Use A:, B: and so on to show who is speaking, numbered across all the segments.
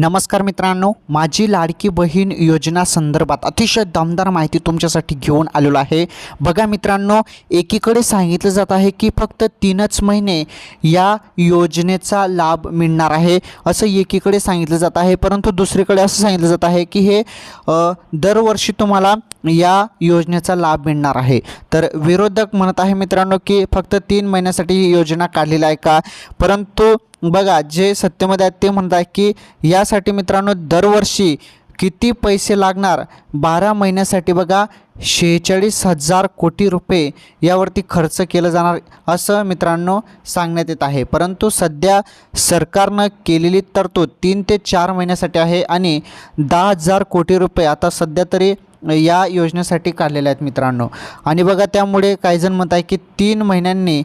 A: नमस्कार मित्रांनो माझी लाडकी बहीण योजना संदर्भात अतिशय दमदार माहिती तुमच्यासाठी घेऊन आलेलो आहे. बघा मित्रांनो एकीकडे सांगितलं जात आहे की फक्त तीनच महिने या योजनेचा लाभ मिळणार आहे असं एकीकडे सांगितलं जात आहे. परंतु दुसरीकडे असं सांगितलं जात आहे की हे दरवर्षी तुम्हाला या योजनेचा लाभ मिळणार आहे. तर विरोधक म्हणत आहे मित्रांनो की फक्त तीन महिन्यासाठी ही योजना काढलेली आहे का? परंतु बघा जे सत्यमध्ये आहेत ते म्हणत आहे की यासाठी मित्रांनो दरवर्षी किती पैसे लागणार? बारा महिन्यासाठी बघा शेहेचाळीस हजार कोटी रुपये यावरती खर्च केलं जाणार असं मित्रांनो सांगण्यात येत आहे. परंतु सध्या सरकारनं केलेली तरतूद तीन ते चार महिन्यासाठी आहे आणि दहा हजार कोटी रुपये आता सध्या तरी या योजनेसाठी काढलेल्या आहेत मित्रांनो. आणि बघा त्यामुळे काहीजण म्हणत आहे की तीन महिन्यांनी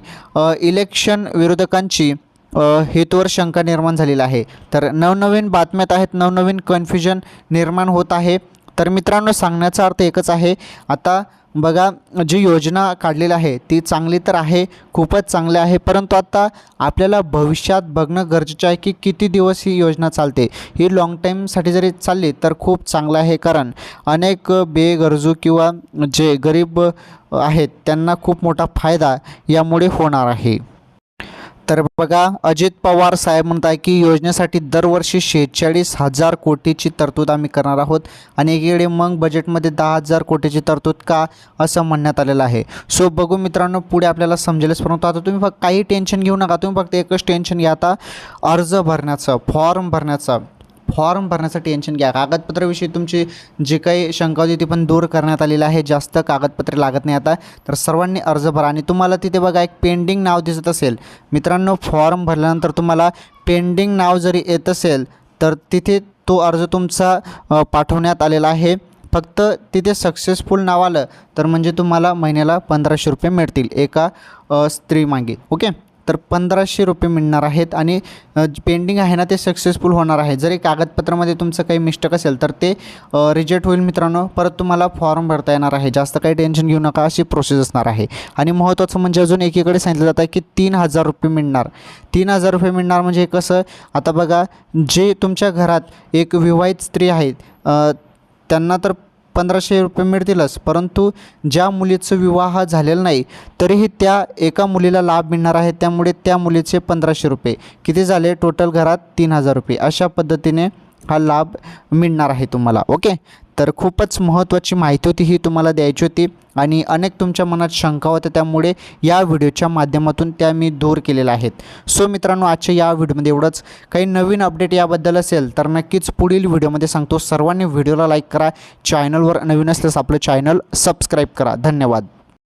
A: इलेक्शन विरोधकांची हेतूवर शंका निर्माण झालेला आहे. तर नवनवीन बातम्यात आहेत नवनवीन कन्फ्युजन निर्माण होत आहे. तर मित्रांनो सांगण्याचा अर्थ एकच आहे. आता बघा जी योजना काढलेली आहे ती चांगली तर आहे खूपच चांगली आहे परंतु आता आपल्याला भविष्यात बघणं गरजेचं आहे की किती दिवस ही योजना चालते. ही लाँग टाईमसाठी जरी चालली तर खूप चांगलं आहे कारण अनेक बेगरजू किंवा जे गरीब आहेत त्यांना खूप मोठा फायदा यामुळे होणार आहे. तर बघा अजित पवार साहेब म्हणत आहे की योजनेसाठी दरवर्षी शेहेचाळीस हजार कोटीची तरतूद आम्ही करणार आहोत. आणि एकीकडे मग बजेटमध्ये दहा हजार कोटीची तरतूद का असं म्हणण्यात आलेलं आहे. सो बघू मित्रांनो पुढे आपल्याला समजेलच परंतु आता तुम्ही फक्त काही टेन्शन घेऊ नका. तुम्ही फक्त एकच टेन्शन घ्या आता. अर्ज भरण्याचं फॉर्म भरण्याचा. फॉर्म भरण्याचं टेन्शन घ्या. कागदपत्राविषयी तुमची जी काही शंका होती ती पण दूर करण्यात आलेली आहे. जास्त कागदपत्रे लागत नाही आता. तर सर्वांनी अर्ज भरा आणि तुम्हाला तिथे बघा एक पेंडिंग नाव दिसत असेल. मित्रांनो फॉर्म भरल्यानंतर तुम्हाला पेंडिंग नाव जरी येत असेल तर तिथे तो अर्ज तुमचा पाठवण्यात आलेला आहे. फक्त तिथे सक्सेसफुल नाव आलं तर म्हणजे तुम्हाला महिन्याला पंधराशे रुपये मिळतील एका स्त्रीमागे ओके तर पंधराशे रुपये मिळणार आहेत आणि पेंडिंग आहे ना ते सक्सेसफुल होणार आहे. जरी कागदपत्रामध्ये तुमचं काही मिस्टेक असेल तर ते रिजेक्ट होईल मित्रांनो. परत तुम्हाला फॉर्म भरता येणार आहे. जास्त काही टेन्शन घेऊ नका अशी प्रोसेस असणार आहे. आणि महत्त्वाचं म्हणजे अजून एकीकडे सांगितलं जातं की तीन हजार रुपये मिळणार. तीन हजार रुपये मिळणार म्हणजे कसं? आता बघा जे तुमच्या घरात एक विवाहित स्त्री आहेत त्यांना तर पंधराशे रुपये मिळतीलच. परंतु ज्या मुलीचं विवाह झालेला नाही तरीही त्या एका मुलीला लाभ मिळणार आहे. त्यामुळे त्या मुलीचे पंधराशे रुपये. किती झाले? टोटल घरात तीन हजार रुपये. अशा पद्धतीने हा लाभ मिळणार आहे तुम्हाला ओके? तर खूपच महत्त्वाची माहिती होती ही तुम्हाला द्यायची होती आणि अनेक तुमच्या मनात शंका होत्या त्यामुळे या व्हिडिओच्या माध्यमातून त्या मी दूर केलेल्या आहेत. सो मित्रांनो आजच्या या व्हिडिओमध्ये एवढंच. काही नवीन अपडेट याबद्दल असेल तर नक्कीच पुढील व्हिडिओमध्ये सांगतो. सर्वांनी व्हिडिओला लाईक करा चॅनलवर नवीन असल्यास आपलं चॅनल सबस्क्राईब करा. धन्यवाद.